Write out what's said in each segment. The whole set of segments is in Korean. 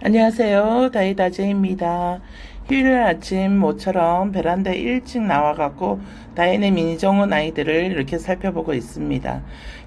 안녕하세요. 다이다제입니다. 휴일 아침 모처럼 베란다에 일찍 나와갖고 다이네 미니정원 아이들을 이렇게 살펴보고 있습니다.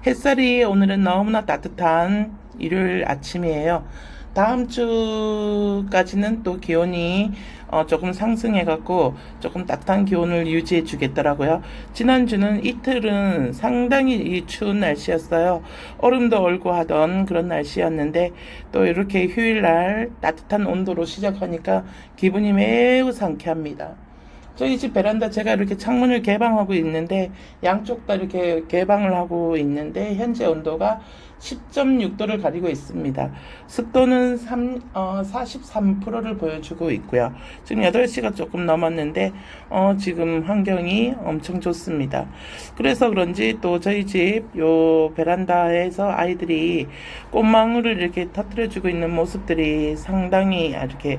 햇살이 오늘은 너무나 따뜻한 일요일 아침이에요. 다음 주까지는 또 기온이 어, 조금 상승해갖고 조금 따뜻한 기온을 유지해 주겠더라고요. 지난주는 이틀은 상당히 이 추운 날씨였어요. 얼음도 얼고 하던 그런 날씨였는데 또 이렇게 휴일날 따뜻한 온도로 시작하니까 기분이 매우 상쾌합니다. 저희 집 베란다 제가 이렇게 창문을 개방하고 있는데 양쪽 다 이렇게 개방을 하고 있는데 현재 온도가 10.6도를 가리고 있습니다. 습도는 3, 어, 43%를 보여주고 있고요. 지금 8시가 조금 넘었는데 어, 지금 환경이 엄청 좋습니다. 그래서 그런지 또 저희 집 요 베란다에서 아이들이 꽃망울을 이렇게 터뜨려 주고 있는 모습들이 상당히 이렇게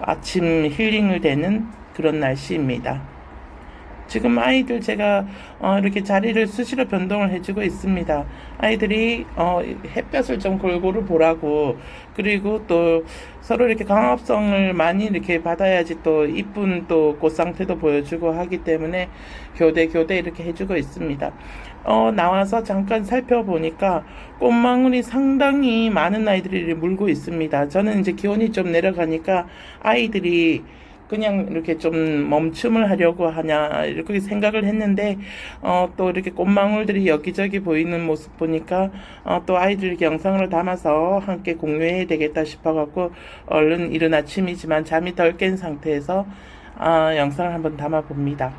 아침 힐링을 되는 그런 날씨입니다. 지금 아이들 제가 어, 이렇게 자리를 수시로 변동을 해주고 있습니다. 아이들이 어, 햇볕을 좀 골고루 보라고 그리고 또 서로 이렇게 강압성을 많이 이렇게 받아야지 또 이쁜 또 꽃 상태도 보여주고 하기 때문에 교대 교대 이렇게 해주고 있습니다. 어, 나와서 잠깐 살펴보니까 꽃망울이 상당히 많은 아이들이 물고 있습니다. 저는 이제 기온이 좀 내려가니까 아이들이 그냥 이렇게 좀 멈춤을 하려고 하냐 이렇게 생각을 했는데 어, 또 이렇게 꽃망울들이 여기저기 보이는 모습 보니까 어, 또 아이들 영상을 담아서 함께 공유해야 되겠다 싶어갖고 얼른 이른 아침이지만 잠이 덜 깬 상태에서 어, 영상을 한번 담아 봅니다.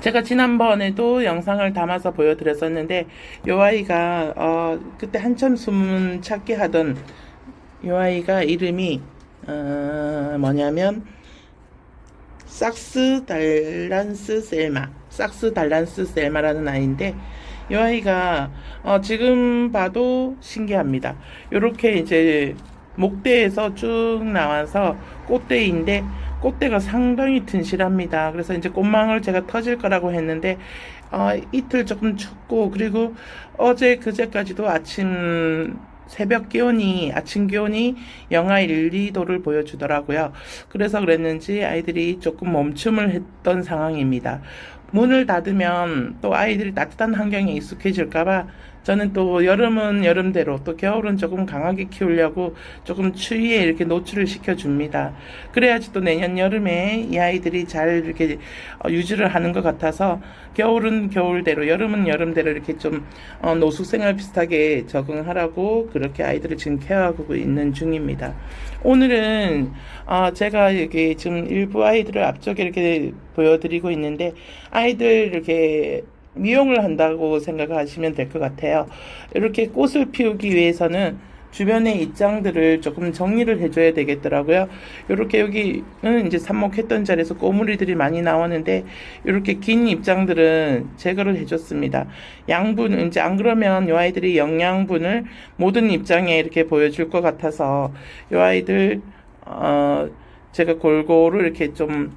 제가 지난번에도 영상을 담아서 보여드렸었는데 요 아이가 어, 그때 한참 숨 찾기 하던 요 아이가 이름이 어, 뭐냐면 삭스 달란스 셀마 삭스 달란스 셀마라는 아이인데 이 아이가 어, 지금 봐도 신기합니다. 이렇게 이제 목대에서 쭉 나와서 꽃대인데 꽃대가 상당히 튼실합니다. 그래서 이제 꽃망울 제가 터질 거라고 했는데 어, 이틀 조금 춥고 그리고 어제 그제까지도 아침 새벽 기온이 아침 기온이 영하 1, 2도를 보여주더라고요. 그래서 그랬는지 아이들이 조금 멈춤을 했던 상황입니다. 문을 닫으면 또 아이들이 따뜻한 환경에 익숙해질까봐 저는 또 여름은 여름대로 또 겨울은 조금 강하게 키우려고 조금 추위에 이렇게 노출을 시켜줍니다. 그래야지 또 내년 여름에 이 아이들이 잘 이렇게 어, 유지를 하는 것 같아서 겨울은 겨울대로 여름은 여름대로 이렇게 좀 어, 노숙생활 비슷하게 적응하라고 그렇게 아이들을 지금 케어하고 있는 중입니다. 오늘은 어, 제가 여기 지금 일부 아이들을 앞쪽에 이렇게 보여드리고 있는데 아이들 이렇게 미용을 한다고 생각하시면 될 것 같아요. 이렇게 꽃을 피우기 위해서는 주변의 입장들을 조금 정리를 해줘야 되겠더라고요. 이렇게 여기는 이제 삽목했던 자리에서 꼬물이들이 많이 나오는데 이렇게 긴 입장들은 제거를 해줬습니다. 양분 이제 안 그러면 이 아이들이 영양분을 모든 입장에 이렇게 보여줄 것 같아서 이 아이들 어 제가 골고루 이렇게 좀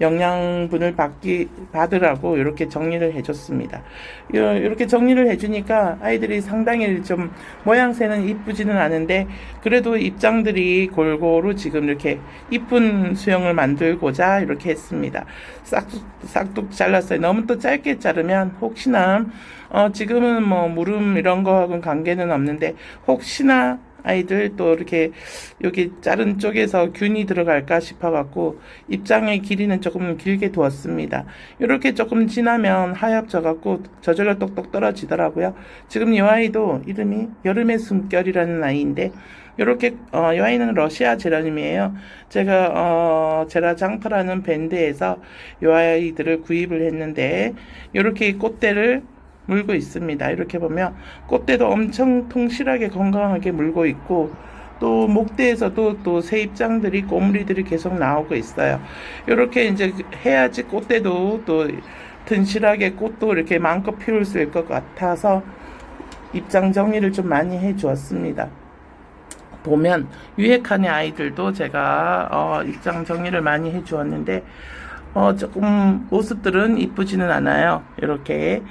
영양분을 받기 받으라고 이렇게 정리를 해줬습니다. 이렇게 정리를 해주니까 아이들이 상당히 좀 모양새는 이쁘지는 않은데 그래도 입장들이 골고루 지금 이렇게 이쁜 수영을 만들고자 이렇게 했습니다. 싹둑 싹둑 잘랐어요. 너무 또 짧게 자르면 혹시나 어 지금은 뭐 무릎 이런 거하고는 관계는 없는데 혹시나 아이들 또 이렇게 여기 자른 쪽에서 균이 들어갈까 싶어 갖고 입장의 길이는 조금 길게 두었습니다. 이렇게 조금 지나면 하얗져 갖고 저절로 똑똑 떨어지더라고요. 지금 이 아이도 이름이 여름의 숨결이라는 아이인데 이렇게 어, 이 아이는 러시아 제라늄이에요. 제가 어, 제라장터라는 밴드에서 이 아이들을 구입을 했는데 이렇게 꽃대를 물고 있습니다. 이렇게 보면 꽃대도 엄청 통실하게 건강하게 물고 있고 또 목대에서도 또 새 입장들이 꼬물이들이 계속 나오고 있어요. 이렇게 이제 해야지 꽃대도 또 튼실하게 꽃도 이렇게 마음껏 피울 수 있을 것 같아서 입장 정리를 좀 많이 해 주었습니다. 보면 유해칸의 아이들도 제가 어, 입장 정리를 많이 해 주었는데 어, 조금 모습들은 이쁘지는 않아요. 이렇게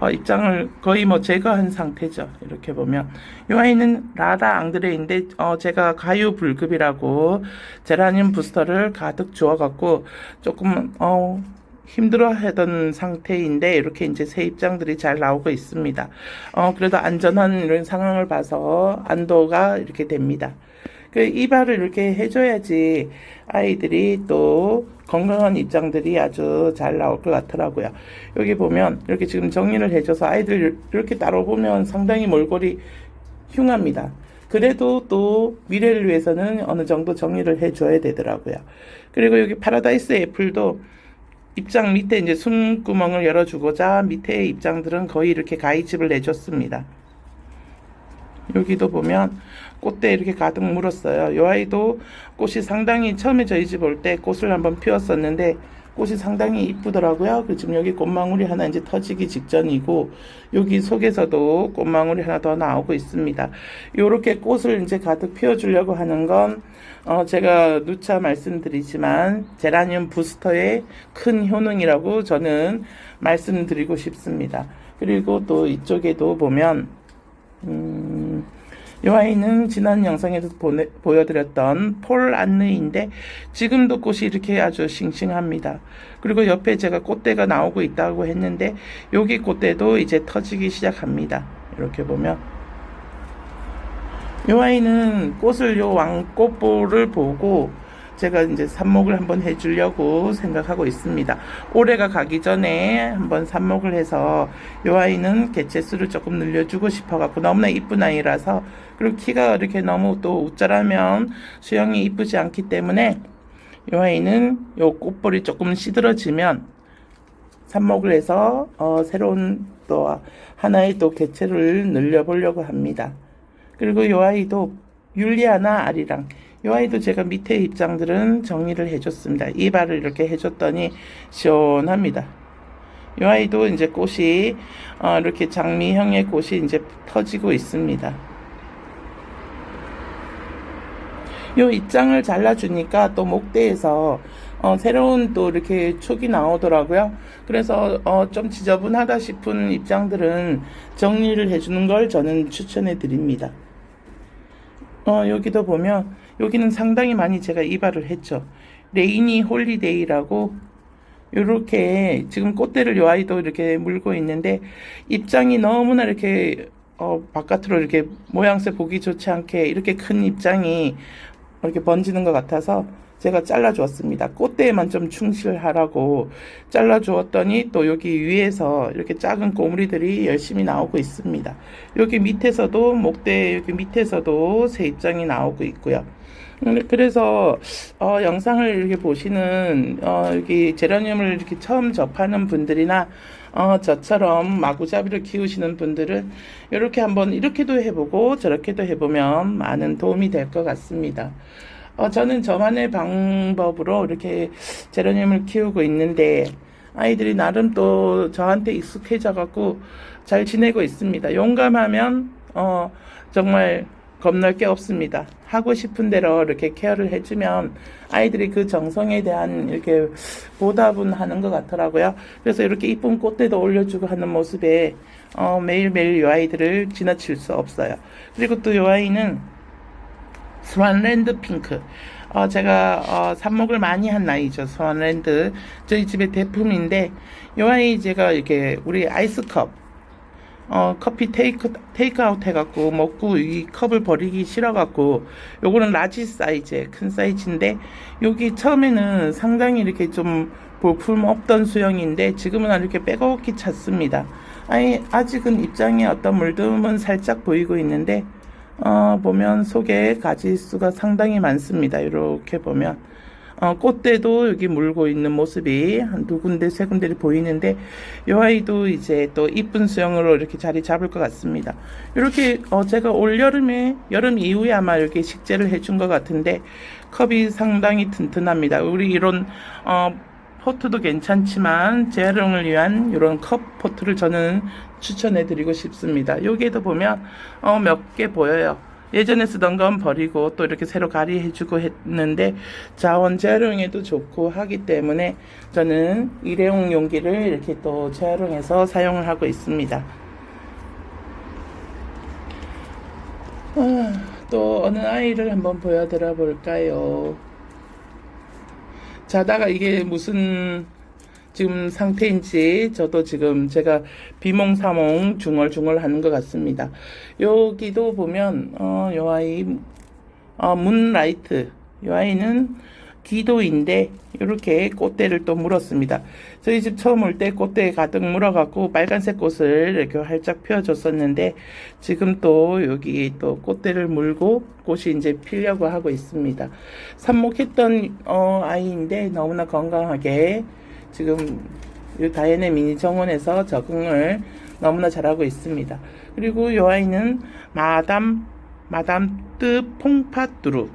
어, 입장을 거의 뭐 제거한 상태죠. 이렇게 보면 이 아이는 라라 앙드레인데 어, 제가 가유 불급이라고 제라늄 부스터를 가득 주어갖고 조금 어, 힘들어하던 상태인데 이렇게 이제 새 입장들이 잘 나오고 있습니다. 어, 그래도 안전한 이런 상황을 봐서 안도가 이렇게 됩니다. 그 이발을 이렇게 해줘야지 아이들이 또 건강한 입장들이 아주 잘 나올 것 같더라고요. 여기 보면 이렇게 지금 정리를 해줘서 아이들 이렇게 따로 보면 상당히 몰골이 흉합니다. 그래도 또 미래를 위해서는 어느 정도 정리를 해줘야 되더라고요. 그리고 여기 파라다이스 애플도 입장 밑에 이제 숨구멍을 열어주고자 밑에 입장들은 거의 이렇게 가위집을 내줬습니다. 여기도 보면 꽃대 이렇게 가득 물었어요. 이 아이도 꽃이 상당히 처음에 저희 집 올 때 꽃을 한번 피웠었는데 꽃이 상당히 이쁘더라고요. 그 지금 여기 꽃망울이 하나 이제 터지기 직전이고 여기 속에서도 꽃망울이 하나 더 나오고 있습니다. 요렇게 꽃을 이제 가득 피워주려고 하는 건 어, 제가 누차 말씀드리지만 제라늄 부스터의 큰 효능이라고 저는 말씀드리고 싶습니다. 그리고 또 이쪽에도 보면 음, 이 아이는 지난 영상에서 보내, 보여드렸던 폴 안느인데 지금도 꽃이 이렇게 아주 싱싱합니다. 그리고 옆에 제가 꽃대가 나오고 있다고 했는데 여기 꽃대도 이제 터지기 시작합니다. 이렇게 보면 이 아이는 꽃을 요 왕꽃볼을 보고 제가 이제 삽목을 한번 해주려고 생각하고 있습니다. 올해가 가기 전에 한번 삽목을 해서 이 아이는 개체수를 조금 늘려주고 싶어갖고 너무나 이쁜 아이라서 그리고 키가 이렇게 너무 또 우짜라면 수영이 이쁘지 않기 때문에 이 아이는 요 꽃볼이 조금 시들어지면 삽목을 해서 어, 새로운 또 하나의 또 개체를 늘려보려고 합니다. 그리고 이 아이도 율리아나 아리랑 이 아이도 제가 밑에 입장들은 정리를 해줬습니다. 이발을 이렇게 해줬더니 시원합니다. 이 아이도 이제 꽃이 어, 이렇게 장미형의 꽃이 이제 터지고 있습니다. 요 입장을 잘라주니까 또 목대에서 어, 새로운 또 이렇게 촉이 나오더라고요. 그래서 어, 좀 지저분하다 싶은 입장들은 정리를 해주는 걸 저는 추천해 드립니다. 어, 여기도 보면 여기는 상당히 많이 제가 이발을 했죠. 레이니 홀리데이라고 이렇게 지금 꽃대를 요 아이도 이렇게 물고 있는데 입장이 너무나 이렇게 어, 바깥으로 이렇게 모양새 보기 좋지 않게 이렇게 큰 입장이 이렇게 번지는 것 같아서 제가 잘라 주었습니다. 꽃대에만 좀 충실하라고 잘라 주었더니 또 여기 위에서 이렇게 작은 고무리들이 열심히 나오고 있습니다. 여기 밑에서도 목대 여기 밑에서도 새 입장이 나오고 있고요. 음, 그래서 어, 영상을 이렇게 보시는 어, 여기 제라늄을 이렇게 처음 접하는 분들이나 어, 저처럼 마구잡이를 키우시는 분들은 이렇게 한번 이렇게도 해보고 저렇게도 해보면 많은 도움이 될 것 같습니다. 어, 저는 저만의 방법으로 이렇게 제라늄을 키우고 있는데 아이들이 나름 또 저한테 익숙해져 갖고 잘 지내고 있습니다. 용감하면 어, 정말 겁날 게 없습니다. 하고 싶은 대로 이렇게 케어를 해주면 아이들이 그 정성에 대한 이렇게 보답은 하는 것 같더라고요. 그래서 이렇게 이쁜 꽃대도 올려주고 하는 모습에 어, 매일매일 이 아이들을 지나칠 수 없어요. 그리고 또이 아이는 스완랜드 핑크. 어, 제가 어, 삽목을 많이 한 나이죠. 스완랜드. 저희 집의 대품인데 이 아이 제가 이렇게 우리 아이스컵 어, 커피 테이크, 테이크아웃 해갖고 먹고 이 컵을 버리기 싫어갖고 요거는 라지 사이즈, 큰 사이즈인데 여기 처음에는 상당히 이렇게 좀 볼품 없던 수영인데 지금은 이렇게 빼곡히 찼습니다. 아니, 아직은 입장에 어떤 물듬은 살짝 보이고 있는데 어, 보면 속에 가지수가 상당히 많습니다. 이렇게 보면 어, 꽃대도 여기 물고 있는 모습이 한 두 군데 세 군데 보이는데 이 아이도 이제 또 이쁜 수영으로 이렇게 자리 잡을 것 같습니다. 이렇게 어, 제가 올 여름에 여름 이후에 아마 이렇게 식재를 해준 것 같은데 컵이 상당히 튼튼합니다. 우리 이런 어, 포트도 괜찮지만 재활용을 위한 이런 컵 포트를 저는 추천해 드리고 싶습니다. 여기에도 보면 어, 몇 개 보여요. 예전에 쓰던 건 버리고 또 이렇게 새로 가리해주고 했는데 자원 재활용에도 좋고 하기 때문에 저는 일회용 용기를 이렇게 또 재활용해서 사용을 하고 있습니다. 아, 또 어느 아이를 한번 보여드려 볼까요? 자다가 이게 무슨 지금 상태인지 저도 지금 제가 비몽사몽 중얼중얼 하는 것 같습니다. 여기도 보면 어, 요 아이 어, 문라이트 요 아이는 기도인데 이렇게 꽃대를 또 물었습니다. 저희 집 처음 올 때 꽃대 가득 물어갖고 빨간색 꽃을 이렇게 활짝 펴줬었는데 지금 또 여기 또 꽃대를 물고 꽃이 이제 피려고 하고 있습니다. 삽목했던 어, 아이인데 너무나 건강하게 지금 이 다이앤의 미니 정원에서 적응을 너무나 잘하고 있습니다. 그리고 이 아이는 마담 마담 뜨 퐁파뚜루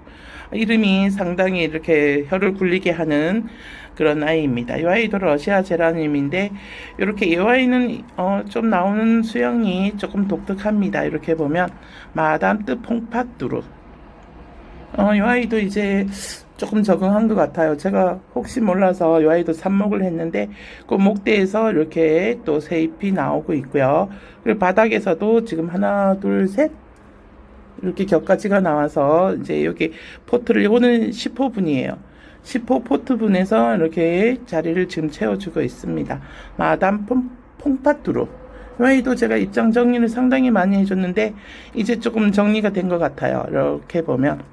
이름이 상당히 이렇게 혀를 굴리게 하는 그런 아이입니다. 이 아이도 러시아 제라늄인데 이렇게 이 아이는 어, 좀 나오는 수영이 조금 독특합니다. 이렇게 보면 마담 뜨 퐁파뚜루 어, 이 아이도 이제 조금 적응한 것 같아요. 제가 혹시 몰라서 이 아이도 삽목을 했는데 그 목대에서 이렇게 또 새잎이 나오고 있고요. 그리고 바닥에서도 지금 하나, 둘, 셋 이렇게 겹가지가 나와서 이제 여기 포트를 이거는 10호 분이에요. 10호 포트 분에서 이렇게 자리를 지금 채워주고 있습니다. 마담 퐁, 퐁파뚜로 이 아이도 제가 입장 정리를 상당히 많이 해줬는데 이제 조금 정리가 된 것 같아요. 이렇게 보면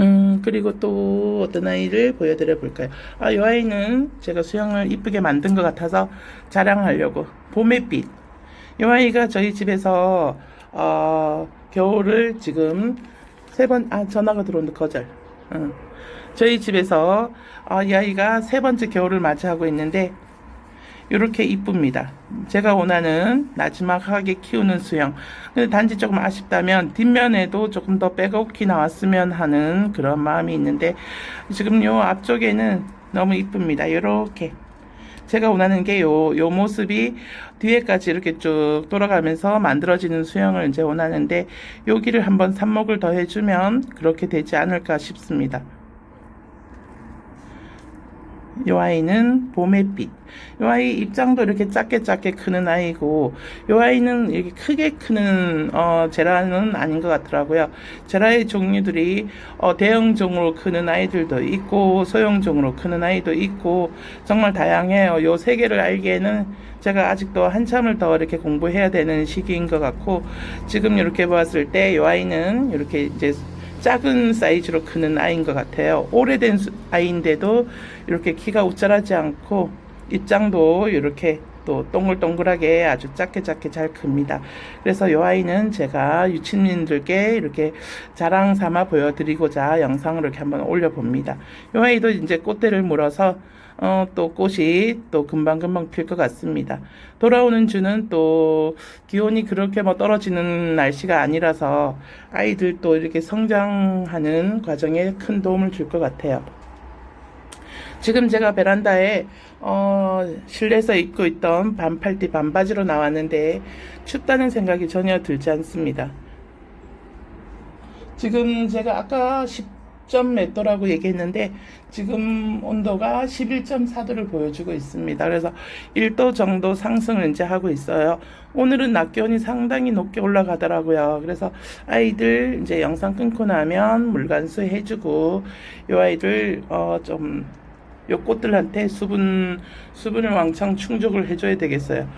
음, 그리고 또 어떤 아이를 보여드려 볼까요? 아, 이 아이는 제가 수영을 이쁘게 만든 것 같아서 자랑하려고. 봄의 빛. 이 아이가 저희 집에서, 어, 겨울을 지금 세 번, 아, 전화가 들어오는데 거절. 응. 저희 집에서, 어, 이 아이가 세 번째 겨울을 맞이하고 있는데, 이렇게 이쁩니다. 제가 원하는 나지막하게 키우는 수영. 근데 단지 조금 아쉽다면 뒷면에도 조금 더 빼곡히 나왔으면 하는 그런 마음이 있는데 지금 요 앞쪽에는 너무 이쁩니다. 이렇게 제가 원하는 게 요 요 모습이 뒤에까지 이렇게 쭉 돌아가면서 만들어지는 수영을 이제 원하는데 여기를 한번 삽목을 더 해주면 그렇게 되지 않을까 싶습니다. 이 아이는 봄의 빛. 이 아이 입장도 이렇게 작게 작게 크는 아이고, 이 아이는 이렇게 크게 크는 어, 제라는 아닌 것 같더라고요. 제라의 종류들이 어, 대형종으로 크는 아이들도 있고, 소형종으로 크는 아이도 있고, 정말 다양해요. 요 세 개를 알기에는 제가 아직도 한참을 더 이렇게 공부해야 되는 시기인 것 같고, 지금 이렇게 보았을 때 이 아이는 이렇게 이제 작은 사이즈로 크는 아이인 것 같아요. 오래된 수- 아이인데도 이렇게 키가 우쭐하지 않고 입장도 이렇게 또 동글동글하게 아주 작게 작게 잘 큽니다. 그래서 이 아이는 제가 유치민들께 이렇게 자랑 삼아 보여드리고자 영상을 이렇게 한번 올려봅니다. 이 아이도 이제 꽃대를 물어서 어, 또 꽃이 또 금방금방 필 것 같습니다. 돌아오는 주는 또 기온이 그렇게 뭐 떨어지는 날씨가 아니라서 아이들 또 이렇게 성장하는 과정에 큰 도움을 줄 것 같아요. 지금 제가 베란다에 어, 실내에서 입고 있던 반팔티 반바지로 나왔는데 춥다는 생각이 전혀 들지 않습니다. 지금 제가 아까 10점 몇 도라고 얘기했는데 지금 온도가 11.4도를 보여주고 있습니다. 그래서 1도 정도 상승을 이제 하고 있어요. 오늘은 낮 기온이 상당히 높게 올라가더라고요. 그래서 아이들 이제 영상 끊고 나면 물관수 해주고 이 아이들 어 좀 요 꽃들한테 수분 수분을 왕창 충족을 해줘야 되겠어요.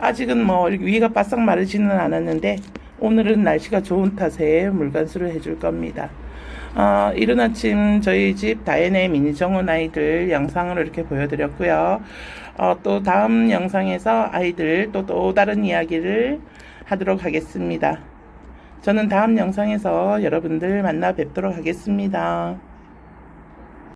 아직은 뭐 위가 바싹 마르지는 않았는데 오늘은 날씨가 좋은 탓에 물관수를 해줄 겁니다. 어, 이른 아침 저희 집 다이앤의 미니 정원 아이들 영상을 이렇게 보여드렸고요. 어, 또 다음 영상에서 아이들 또 또 다른 이야기를 하도록 하겠습니다. 저는 다음 영상에서 여러분들 만나 뵙도록 하겠습니다.